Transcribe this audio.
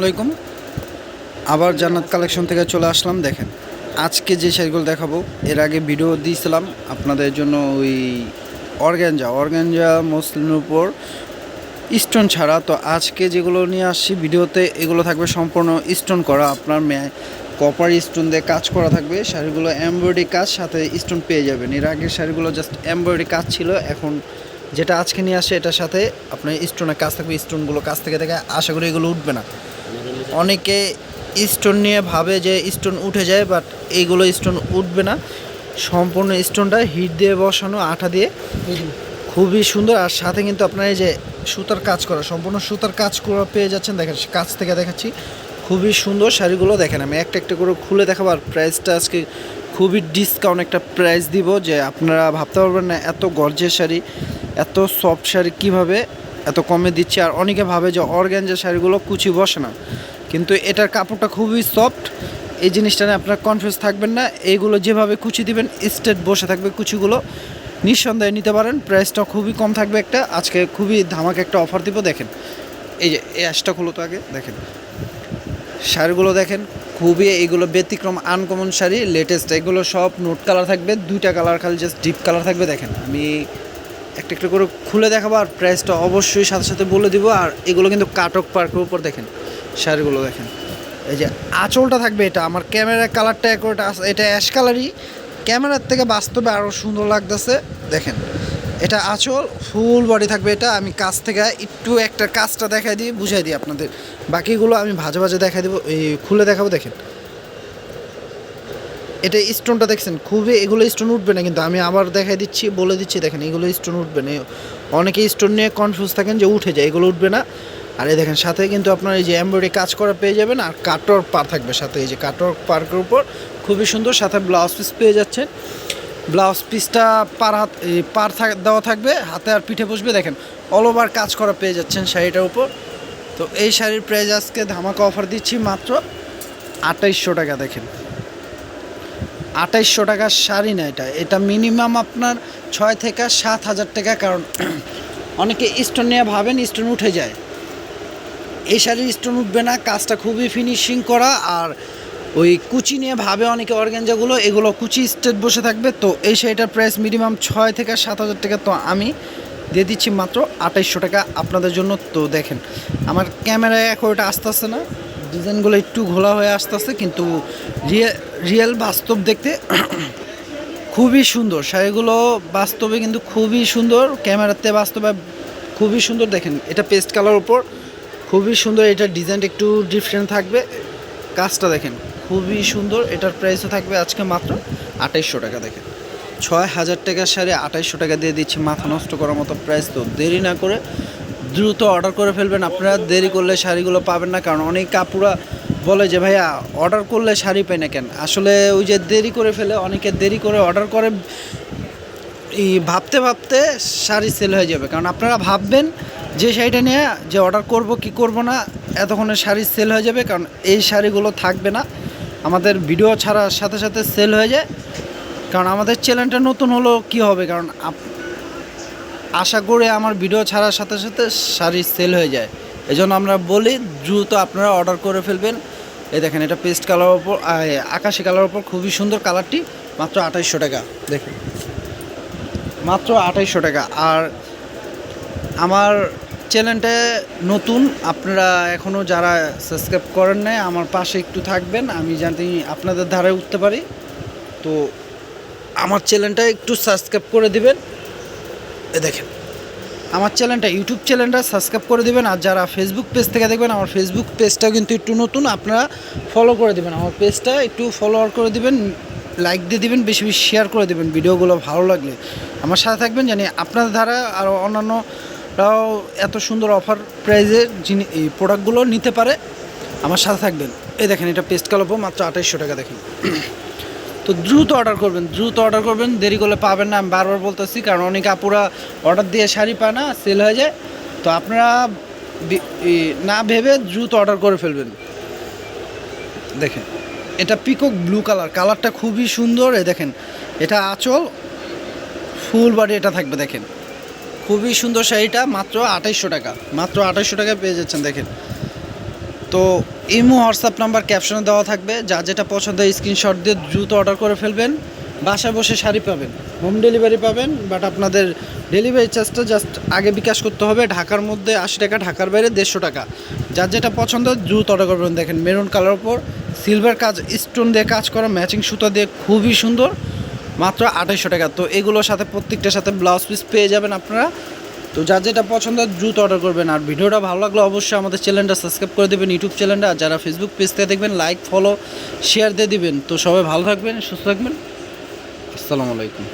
আলাইকুম। আবার জান্নাত কালেকশন থেকে চলে আসলাম, দেখেন। আজকে যে শাড়িগুলো দেখাবো, এর আগে ভিডিও দিয়েছিলাম আপনাদের জন্য ওই অর্গ্যাঞ্জা অর্গ্যাঞ্জা মুসলিমের উপর স্টোন ছাড়া, তো আজকে যেগুলো নিয়ে আসছি ভিডিওতে, এগুলো থাকবে সম্পূর্ণ স্টোন করা। আপনার কপার স্টোন দিয়ে কাজ করা থাকবে। শাড়িগুলো এমব্রয়ডারি কাজ, সাথে স্টোন পেয়ে যাবেন। এর আগের শাড়িগুলো জাস্ট এমব্রয়ডারি কাজ ছিল, এখন যেটা আজকে নিয়ে আসে, এটার সাথে আপনার স্টোনের কাজ থাকবে স্টোনগুলো কাছ থেকে থেকে আশা করি এগুলো উঠবে না। অনেকে স্টোন নিয়ে ভাবে যে স্টোন উঠে যায় বাট এইগুলো স্টোন উঠবে না। সম্পূর্ণ স্টোনটা হিট দিয়ে বসানো, আঠা দিয়ে। খুবই সুন্দর, আর সাথে কিন্তু আপনার এই যে সুতার কাজ করা, সম্পূর্ণ সুতার কাজ করা পেয়ে যাচ্ছেন। দেখেন, কাছ থেকে দেখাচ্ছি। খুবই সুন্দর শাড়িগুলো দেখেন আমি, একটা একটা করে খুলে দেখাবো, আর প্রাইসটা আজকে খুবই ডিসকাউন্ট একটা প্রাইস দিব, যে আপনারা ভাবতে পারবেন না, এত গর্জের শাড়ি। এত সফট শাড়ি কীভাবে এত কমে দিচ্ছে? আর অনেকে ভাবে যে অর্গ্যাঞ্জা শাড়িগুলো কুচি বসে না। কিন্তু এটার কাপড়টা খুবই সফট এই জিনিসটা নিয়ে আপনারা কনফিউজ থাকবেন না। এইগুলো যেভাবে কুচি দিবেন স্টেট বসে থাকবে কুচিগুলো। নিঃসন্দেহে নিতে পারেন। প্রাইসটা খুবই কম থাকবে একটা। আজকে খুবই ধামাকে একটা অফার দিব, দেখেন। এই যে, এই অ্যাশটা খুলো তো আগে, দেখেন। শাড়িগুলো দেখেন, খুবই এইগুলো ব্যতিক্রম আনকমন শাড়ি লেটেস্ট এগুলো সব নোট কালার থাকবে, দুইটা কালার খালি জাস্ট ডিপ কালার থাকবে, দেখেন। আমি একটা একটা করে খুলে দেখাবো আর প্রাইসটা অবশ্যই সাথে সাথে বলে দিব। আর এগুলো কিন্তু কাটক পার্কের উপর দেখেন, শাড়িগুলো দেখেন। এই যে আঁচলটা থাকবে এটা, আমার ক্যামেরার কালারটা একটা এটা অ্যাশ কালারই। ক্যামেরার থেকে বাস্তবে আরও সুন্দর লাগতেছে, দেখেন। এটা আঁচল, ফুল বডি থাকবে এটা। আমি কাছ থেকে একটু একটা কাজটা দেখাই দিই, বুঝাই দিই আপনাদের। বাকিগুলো আমি ভাজে ভাজে দেখাই দেবো, এই খুলে দেখাবো, দেখেন। এটা স্টোনটা দেখছেন? খুবই এগুলো স্টোন উঠবে না কিন্তু আমি আবার দেখাই দিচ্ছি, বলে দিচ্ছি, দেখেন এগুলো স্টোন উঠবে না। অনেকে স্টোন নিয়ে কনফিউজ থাকেন যে উঠে যায়, এগুলো উঠবে না। আর এই দেখেন, সাথে কিন্তু আপনার এই যে এমব্রয়ডারি কাজ করা পেয়ে যাবেন, আর কাটর পার থাকবে সাথে এই যে কাটর পার্কের উপর। খুবই সুন্দর, সাথে ব্লাউজ পিস পেয়ে যাচ্ছেন। ব্লাউজ পিসটা পার হাত পার দেওয়া থাকবে, হাতে আর পিঠে বসবে, দেখেন অল ওভার কাজ করা পেয়ে যাচ্ছেন শাড়িটার উপর। তো এই শাড়ির প্রাইস আজকে ধামাকা অফার দিচ্ছি মাত্র আঠাইশশো টাকা, দেখেন। আঠাইশশো টাকার শাড়ি না এটা। এটা মিনিমাম আপনার ছয় থেকে সাত হাজার টাকা, কারণ অনেকে স্টোন নিয়ে ভাবেন স্টোন উঠে যায়। এই শাড়ির স্টোন উঠবে না, কাজটা খুবই ফিনিশিং করা, আর ওই কুচি নিয়ে ভাবে অনেকে অর্গ্যাঞ্জাগুলো এগুলো কুচি স্টেট বসে থাকবে। তো এই শাড়িটার প্রাইস মিনিমাম ছয় থেকে সাত হাজার টাকা, তো আমি দিয়ে দিচ্ছি মাত্র আঠাইশশো টাকা আপনাদের জন্য। তো দেখেন, আমার ক্যামেরায় এখন ওটা আসতে আসতে না ডিজাইনগুলো একটু ঘোলা হয়ে আসতে আসতে কিন্তু রিয়েল বাস্তব দেখতে খুবই সুন্দর। শাড়িগুলো বাস্তবে কিন্তু খুবই সুন্দর, ক্যামেরাতে বাস্তবে খুবই সুন্দর। দেখেন, এটা পেস্ট কালার উপর খুবই সুন্দর এটার ডিজাইনটা একটু ডিফারেন্ট থাকবে। কাজটা দেখেন, খুবই সুন্দর, এটার প্রাইসও থাকবে আজকে মাত্র আঠাইশশো টাকা, দেখেন। ছয় হাজার টাকার শাড়ি আঠাইশশো টাকা দিয়ে দিচ্ছি, মাথা নষ্ট করার মতো প্রাইস তো দেরি না করে দ্রুত অর্ডার করে ফেলবেন। আপনারা দেরি করলে শাড়িগুলো পাবেন না, কারণ অনেক কাপুরা বলে যে, ভাইয়া অর্ডার করলে শাড়ি পাই না কেন? আসলে ওই যে দেরি করে ফেলে, অনেকে দেরি করে অর্ডার করে, এই ভাবতে ভাবতে শাড়ি সেল হয়ে যাবে। কারণ আপনারা ভাববেন যে শাড়িটা নিয়ে যে অর্ডার করব কি করব না, এতক্ষণে শাড়ি সেল হয়ে যাবে, কারণ এই শাড়িগুলো থাকবে না। আমাদের ভিডিও ছাড়ার সাথে সাথে সেল হয়ে যায়। কারণ আমাদের চ্যানেলটা নতুন হলো কি হবে? কারণ আশা করে আমার ভিডিও ছাড়ার সাথে সাথে শাড়ি সেল হয়ে যায়। এই আমরা বলি, দ্রুত আপনারা অর্ডার করে ফেলবেন। এই দেখেন, এটা পেস্ট কালার ওপর আকাশি কালার ওপর খুবই সুন্দর কালারটি মাত্র আঠাইশশো টাকা। দেখুন, মাত্র আঠাইশশো টাকা। আর আমার চ্যানেলটা নতুন, আপনারা এখনও যারা সাবস্ক্রাইব করেন নাই, আমার পাশে একটু থাকবেন, আমি জানি আপনাদের ধারে উঠতে পারি। তো আমার চ্যানেলটা একটু সাবস্ক্রাইব করে দিবেন। এ দেখেন। আমার চ্যানেলটা, ইউটিউব চ্যানেলটা সাবস্ক্রাইব করে দেবেন, আর যারা ফেসবুক পেজ থেকে দেখবেন, আমার ফেসবুক পেজটাও কিন্তু একটু নতুন, আপনারা ফলো করে দেবেন। আমার পেজটা একটু ফলোয়ার করে দেবেন লাইক দিয়ে দিবেন, বেশি বেশি শেয়ার করে দিবেন, ভিডিওগুলো ভালো লাগলে। আমার সাথে থাকবেন জানি আপনাদের দ্বারা আরও অন্যান্যরাও এত সুন্দর অফার প্রাইজের যিনি এই প্রোডাক্টগুলো নিতে পারে, আমার সাথে থাকবেন। এই দেখেন, এটা পেস্ট কালাবো মাত্র আঠাইশশো টাকা দেখেন। তো দ্রুত অর্ডার করবেন, দ্রুত অর্ডার করবেন, দেরি করলে পাবেন না, আমি বারবার বলতেছি, কারণ অনেক আপুরা অর্ডার দিয়ে শাড়ি পায় না, সেল হয়ে যায়। তো আপনারা না ভেবে দ্রুত অর্ডার করে ফেলবেন। দেখেন, এটা পিকক ব্লু কালার কালারটা খুবই সুন্দর, এই দেখেন, এটা আঁচল ফুল বাড়ি এটা থাকবে, দেখেন। খুবই সুন্দর শাড়িটা, মাত্র আঠাইশশো টাকা, মাত্র আঠাইশশো টাকায় পেয়ে যাচ্ছেন, দেখেন। তো ইমো হোয়াটসঅ্যাপ নাম্বার ক্যাপশনে দেওয়া থাকবে। যা যেটা পছন্দ স্ক্রিনশট দিয়ে দ্রুত অর্ডার করে ফেলবেন। বাসায় বসে শাড়ি পাবেন, হোম ডেলিভারি পাবেন, বাট আপনাদের ডেলিভারি চার্জটা জাস্ট আগে বিকাশ করতে হবে। ঢাকার মধ্যে আশি টাকা, ঢাকার বাইরে দেড়শো টাকা। যার যেটা পছন্দ দ্রুত অর্ডার করবেন দেখেন, মেরুন কালার ওপর সিলভার কাজ, স্টোন দিয়ে কাজ করা, ম্যাচিং সুতা দিয়ে খুবই সুন্দর। মাত্র আঠাইশশো টাকা। তো এগুলোর সাথে প্রত্যেকটার সাথে ব্লাউজ পিস পেয়ে যাবেন আপনারা। তো যার যেটা পছন্দ দ্রুত অর্ডার করবেন। আর ভিডিওটা ভালো লাগলে অবশ্যই আমাদের চ্যানেলটা সাবস্ক্রাইব করে দেবেন ইউটিউব চ্যানেলটা। আর যারা ফেসবুক পেজ থেকে দেখবেন লাইক ফলো শেয়ার দিয়ে দিবেন। তো সবাই ভালো থাকবেন, সুস্থ থাকবেন। আসসালামু আলাইকুম।